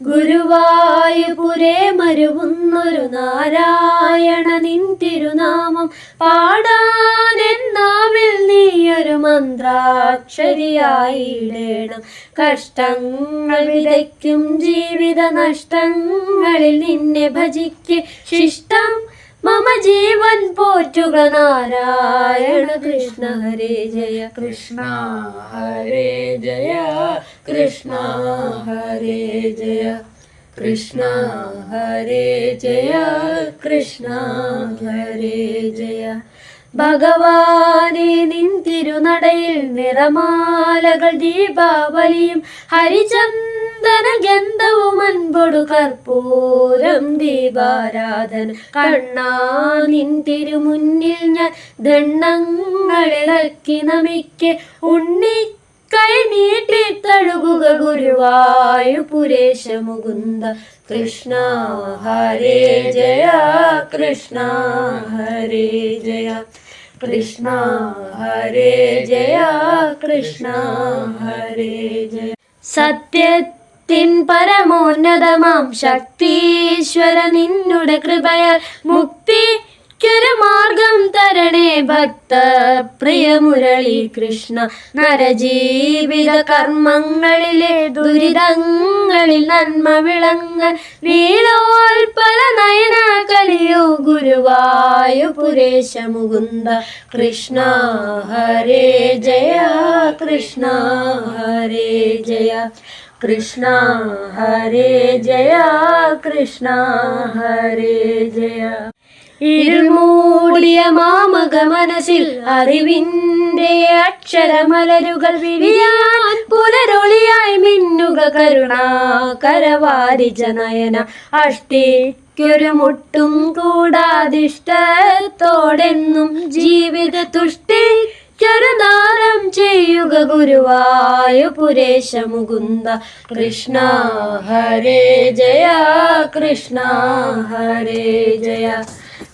ഗുരുവായൂപുരേ മരുവുന്നൊരു നാരായണ നിൻ തിരുനാമം പാടാനെന്നാവിൽ നീയൊരു മന്ത്രാക്ഷരിയായിടേണം കഷ്ടങ്ങൾ വിതയ്ക്കും ജീവിത നഷ്ടങ്ങളിൽ നിന്നെ ഭജിക്ക് ശിഷ്ടം മമ ജീവൻ പോറ്റുക നാരായണ കൃഷ്ണ ഹരേ ജയ. കൃഷ്ണ ഹരേ ജയ. കൃഷ്ണ ഹരേ ജയ. കൃഷ്ണ ഹരേ ജയ. കൃഷ്ണ ഹരേ ജയ. ഭഗവാനെ നിൻ തിരുനടയിൽ നിറമാലകൾ ദീപാവലിയും ഹരിചന്ദന ഗന്ധവും അൻപൊടു കർപ്പൂരം ദീപാരാധന. കണ്ണാ നിൻ തിരുമുന്നിൽ ഞാൻ ദണ്ണങ്ങളിളക്കി നമിക്ക്. ഉണ്ണി കൈ നീട്ടി തഴുകുക ഗുരുവായു പുരേശ മുകുന്ദ. കൃഷ്ണ ഹരേ ജയ കൃഷ്ണ ഹരേ ജയ. കൃഷ്ണ ഹരേ ജയ കൃഷ്ണ ഹരേ ജയ. സത്യത്തിൻ പരമോന്നതമാം ശക്തീശ്വര നിന്നുടെ കൃപയാൽ മുക്തിക്കൊരു മാർഗം തരണേ ഭക്ത പ്രിയ മുരളി കൃഷ്ണ. നരജീവിത കർമ്മങ്ങളിലെ ദുരിതങ്ങളിൽ നന്മ വിളങ്ങ നീലോൽപല നയന കലിയോ ഗുരുവായു പുരേശ മുകുന്ദ കൃഷ്ണ ഹരേ ജയ കൃഷ്ണ ഹരേ ജയ. കൃഷ്ണ ഹരേ ജയ കൃഷ്ണ ഹരേ ജയ. ഇരുമൂടിയ മാമക മനസ്സിൽ അറിവിന്റെ അക്ഷരമലരുകൾ വിരിയാൻ പുലരൊളിയായി മിന്നുക കരുണാകരവാരിജ നയന. അഷ്ടിക്കൊരു മുട്ടും കൂടാതിഷ്ടത്തോടെന്നും ജീവിത തുഷ്ടി ചരുദാനം ചെയ്യുക ഗുരുവായു പുരേശ മുകുന്ദ കൃഷ്ണ ഹരേ ജയ കൃഷ്ണ ഹരേ ജയ.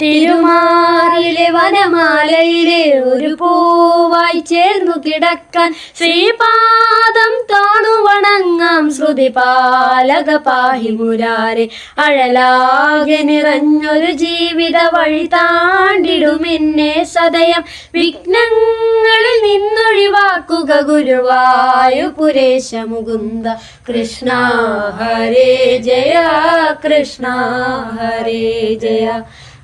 തിരുമാറിലെ വനമാലയിലെ ഒരു പൂവായി ചേർന്നു കിടക്കാൻ ശ്രീപാദം താണു വണങ്ങാം ശ്രുതി പാലക പാഹിമുരാരെ അഴലാകെ നിറഞ്ഞൊരു ജീവിത വഴി താണ്ടിടുമെന്നെ സദയം. വിഘ്നങ്ങളിൽ നിന്നൊഴിവാക്കുക ഗുരുവായു പുരേശ മുകുന്ദ കൃഷ്ണ ഹരേ ജയ കൃഷ്ണ ഹരേ ജയ.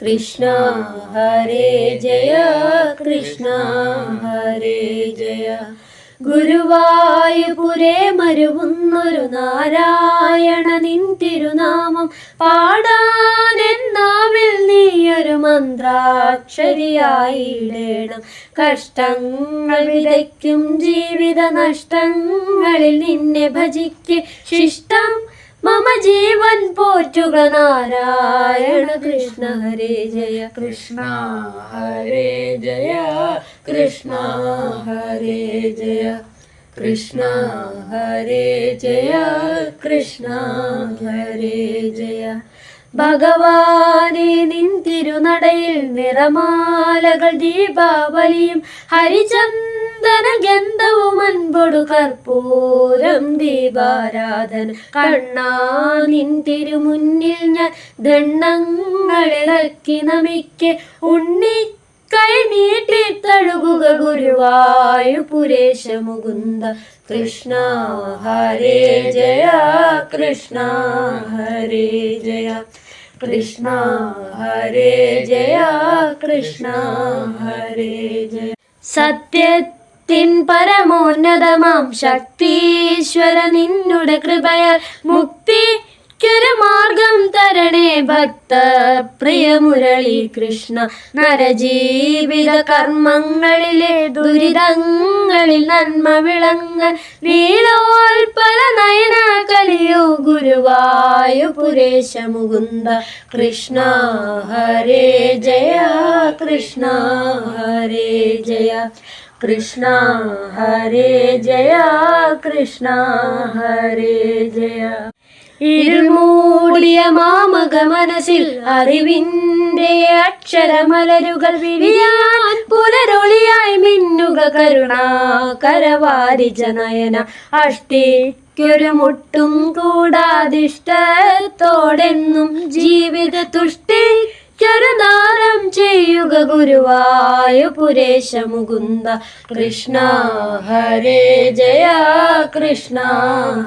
കൃഷ്ണ ഹരേ ജയ കൃഷ്ണ ഹരേ ജയ. ഗുരുവായൂപുരേ മരുവുന്നൊരു നാരായണ നിൻ തിരുനാമം പാടാനെന്നാമിൽ നീയൊരു മന്ത്രാക്ഷരിയായിടേണം കഷ്ടങ്ങൾ വിതയ്ക്കും ജീവിത നഷ്ടങ്ങളിൽ നിന്നെ ഭജിക്ക് ശിഷ്ടം മമ ജീവൻ പോറ്റുക നാരായണ കൃഷ്ണ ഹരേ ജയ. കൃഷ്ണ ഹരേ ജയ. കൃഷ്ണ ഹരേ ജയ. കൃഷ്ണ ഹരേ ജയ. കൃഷ്ണ ഹരേ ജയ. ഭഗവാനെ നിൻ തിരുനടയിൽ നിറമാലകൾ ദീപാവലിയും ഹരിചന്ദന ഗന്ധവും അൻപൊടു കർപ്പൂരം ദീപാരാധന. കണ്ണാ നിൻ തിരുമുന്നിൽ ഞാൻ ദണ്ണങ്ങളിളക്കി നമിക്ക്. ഉണ്ണി കൈ നീട്ടി തഴുകുക ഗുരുവായൂപുരേശ മുകുന്ദ. കൃഷ്ണ ഹരേ ജയ കൃഷ്ണ ഹരേ ജയ. കൃഷ്ണ ഹരേ ജയ കൃഷ്ണ ഹരേ ജയ. സത്യത്തിൻ പരമോന്നതമാം ശക്തീശ്വര നിന്നുടെ കൃപയാൽ മുക്തി എനിക്കൊരു മാർഗം തരണേ ഭക്ത പ്രിയ മുരളി കൃഷ്ണ. നരജീവിത കർമ്മങ്ങളിലെ ദുരിതങ്ങളിൽ നന്മ വിളങ്ങ നീളോൽപല നയന കലിയോ ഗുരുവായു പുരേശ മുകുന്ദ കൃഷ്ണ ഹരേ ജയ കൃഷ്ണ ഹരേ ജയ. കൃഷ്ണ ഹരേ ജയ കൃഷ്ണ ഹരേ ജയ. ഇരുമൂടിയ മാമക മനസ്സിൽ അറിവിന്റെ അക്ഷരമലരുകൾ വിരിയാൻ പുലരൊളിയായി മിന്നുക കരുണാകരവാരിജ നയന. അഷ്ടിക്കൊരു മുട്ടും കൂടാതിഷ്ടത്തോടെന്നും ജീവിത തുഷ്ടി ചെറുനാരം ചെയ്യുക ഗുരുവായൂപുരേശ മുകുന്ദ. കൃഷ്ണ ഹരേ ജയ കൃഷ്ണ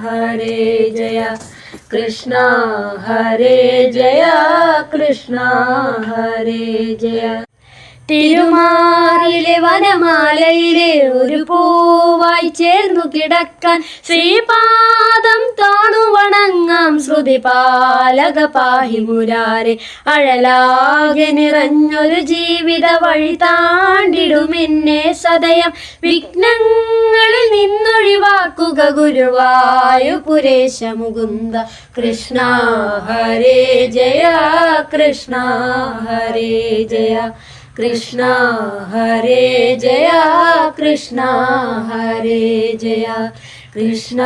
ഹരേ ജയ. കൃഷ്ണ ഹരേ ജയ കൃഷ്ണ ഹരേ ജയ. തിരുമാറിലെ വനമാലയിലെ ഒരു പൂവായി ചേർന്നു കിടക്കാൻ ശ്രീപാദം താണു വണങ്ങാം ശ്രുതി പാലക പാഹി മുരാരെ അഴലാകെ നിറഞ്ഞൊരു ജീവിത വഴി താണ്ടിടുമെന്നെ സദയം. വിഘ്നങ്ങളിൽ നിന്നൊഴിവാക്കുക ഗുരുവായൂപുരേശ മുകുന്ദ കൃഷ്ണ ഹരേ ജയ കൃഷ്ണ ഹരേ ജയ കൃഷ്ണ ഹരേ ജയ കൃഷ്ണ ഹരേ ജയ കൃഷ്ണ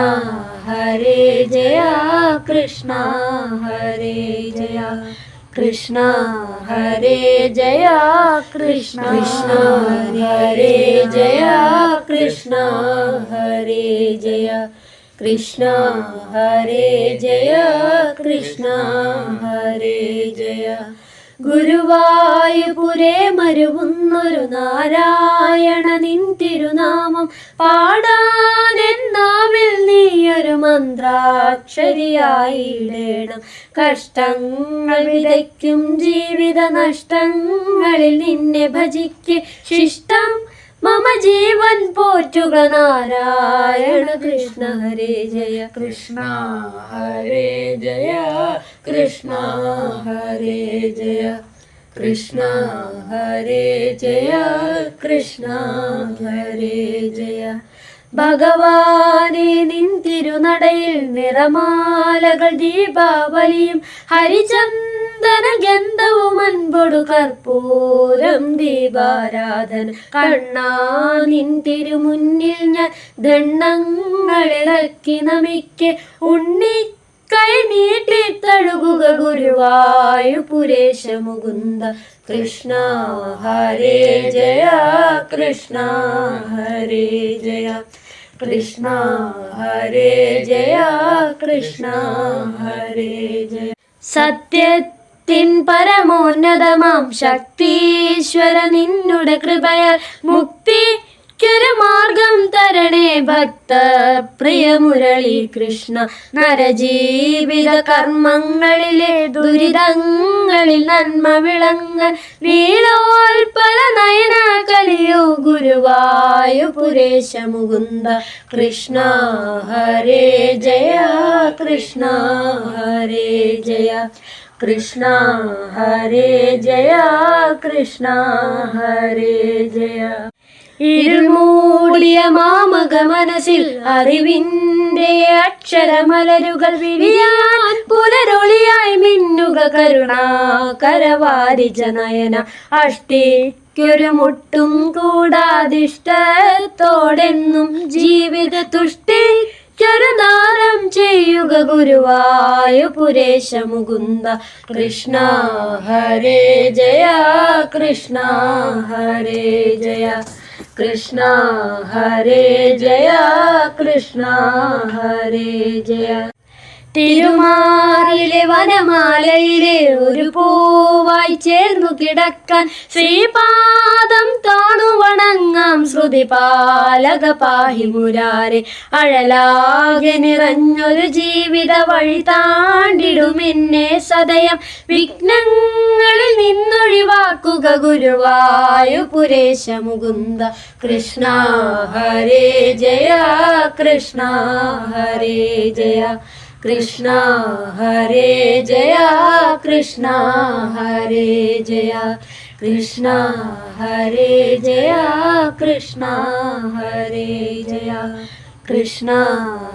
ഹരേ ജയ കൃഷ്ണ ഹരേ ജയ കൃഷ്ണ ഹരേ ജയ കൃഷ്ണ. കൃഷ്ണ ഹരേ ജയ കൃഷ്ണ ഹരേ ജയ കൃഷ്ണ ഹരേ ജയ കൃഷ്ണ ഹരേ ജയ. ഗുരുവായൂപുരേ മരുവുന്നൊരു നാരായണ നിൻ തിരുനാമം പാടാനെന്നാവിൽ നീയൊരു മന്ത്രാക്ഷരിയായിടേണം കഷ്ടങ്ങൾ വിതയ്ക്കും ജീവിത നഷ്ടങ്ങളിൽ നിന്നെ ഭജിക്ക് ശിഷ്ടം. മമ ജീവൻ പോറ്റുക നാരായണ കൃഷ്ണ ഹരേ ജയ. കൃഷ്ണ ഹരേ ജയ. കൃഷ്ണ ഹരേ ജയ. കൃഷ്ണ ഹരേ ജയ. കൃഷ്ണ ഹരേ ജയ. ഭഗവാനെ നിൻ തിരുനടയിൽ നിറമാലകൾ ദീപാവലിയും ഹരിചന്ദന ഗന്ധവും അൻപൊടു കർപ്പൂരം ദീപാരാധന. കണ്ണാ നിൻ തിരുമുന്നിൽ ഞാൻ ദണ്ണങ്ങളിറക്കി നമിക്ക് ഉണ്ണി കൈ നീട്ടി തഴുകുക ഗുരുവായൂപുരേശ മുകുന്ദ. കൃഷ്ണ ഹരേ ജയ കൃഷ്ണ ഹരേ ജയ. കൃഷ്ണ ഹരേ ജയ കൃഷ്ണ ഹരേ ജയ. സത്യത്തിൻ പരമോന്നതമാം ശക്തീശ്വര നിന്നുടെ കൃപയാൽ മുക്തിക്കൊരു മാർഗം തരണേ ഭക്ത പ്രിയ മുരളി കൃഷ്ണ. നരജീവിത കർമ്മങ്ങളിലെ ദുരിതങ്ങളിൽ നന്മ വിളങ്ങ നീളോൽപല നയന കലിയോ ഗുരുവായു പുരേശ മുകുന്ദ കൃഷ്ണ ഹരേ ജയ കൃഷ്ണ ഹരേ ജയ. കൃഷ്ണ ഹരേ ജയ കൃഷ്ണ ഹരേ ജയ. ഇരുമൂടിയ മാമക മനസ്സിൽ അറിവിന്റെ അക്ഷരമലരുകൾ വിരിയാൻ പുലരൊളിയായി മിന്നുക കരുണാകരവാരിച്ച നയന. അഷ്ടിക്കൊരു മുട്ടും കൂടാതിഷ്ടത്തോടെന്നും ജീവിത തുഷ്ടി ചെറുനാരം ചെയ്യുക ഗുരുവായൂപുരേശ മുകുന്ദ കൃഷ്ണ ഹരേ ജയ കൃഷ്ണ ഹരേ ജയ. കൃഷ്ണ ഹരേ ജയ കൃഷ്ണ ഹരേ ജയ. തിരുമാറിലെ വനമാലയിലെ ഒരു പൂവായി ചേർന്നു കിടക്കാൻ ശ്രീപാദം താണു വണങ്ങാം ശ്രുതി പാലക പാഹി മുരാരെ അഴലാകെ നിറഞ്ഞൊരു ജീവിത വഴി താണ്ടിടുമെന്നെ സദയം. വിഘ്നങ്ങളിൽ നിന്നൊഴിവാക്കുക ഗുരുവായൂപുരേശ മുകുന്ദ. കൃഷ്ണ ഹരേ ജയ കൃഷ്ണ ഹരേ ജയ. കൃഷ്ണ ഹരേ ജയ കൃഷ്ണ ഹരേ ജയ. കൃഷ്ണ ഹരേ ജയ കൃഷ്ണ ഹരേ ജയ. കൃഷ്ണ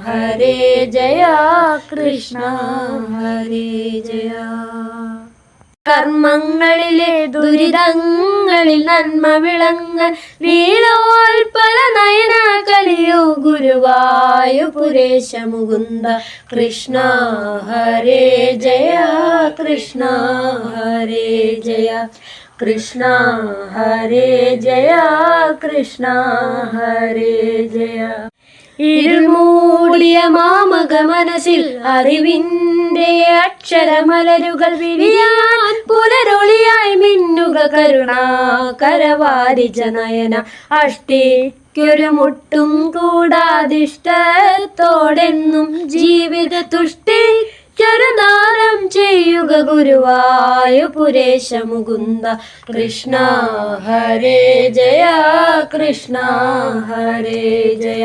ഹരേ ജയ കൃഷ്ണ ഹരേ ജയ. കർമ്മങ്ങളിലെ ദുരിതങ്ങളിൽ നന്മ വിളങ്ങ ലീലോൽപല നയന കലിയോ ഗുരുവായു പുരേശ മുകുന്ദ. കൃഷ്ണ ഹരേ ജയ കൃഷ്ണ ഹരേ ജയ. കൃഷ്ണ ഹരേ ജയ കൃഷ്ണ ഹരേ ജയ. ഇരുമൂടിയ മാമക മനസ്സിൽ അറിവിന്റെ അക്ഷരമലരുകൾ വിരിയാൻ പുലരൊളിയായി മിന്നുക കരുണാകരവാരിജ നയന. അഷ്ടിക്കൊരു മുട്ടും കൂടാതിഷ്ടത്തോടെന്നും ജീവിത തുഷ്ടി ചെറുനാരം ചെയ്യുക ഗുരുവായു പുരേശ മുകുന്ദ കൃഷ്ണ ഹരേ ജയ കൃഷ്ണ ഹരേ ജയ.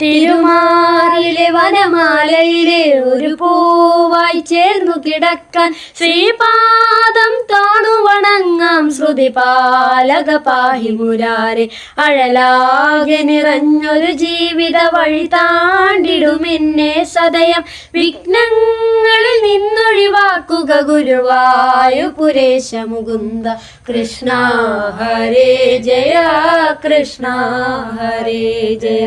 തിരുമാറിലെ വനമാലയിലെ ഒരു പൂവായി ചേർന്നു കിടക്കാൻ ശ്രീപാദം താണു വണങ്ങാം ശ്രുതി പാലക പാഹി മുരാരെ അഴലാകെ നിറഞ്ഞൊരു ജീവിത വഴി താണ്ടിടുമെന്നെ സദയം. വിഘ്നങ്ങളിൽ നിന്നൊഴിവാക്കുക ഗുരുവായു പുരേശ മുകുന്ദ കൃഷ്ണ ഹരേ ജയ കൃഷ്ണ ഹരേ ജയ.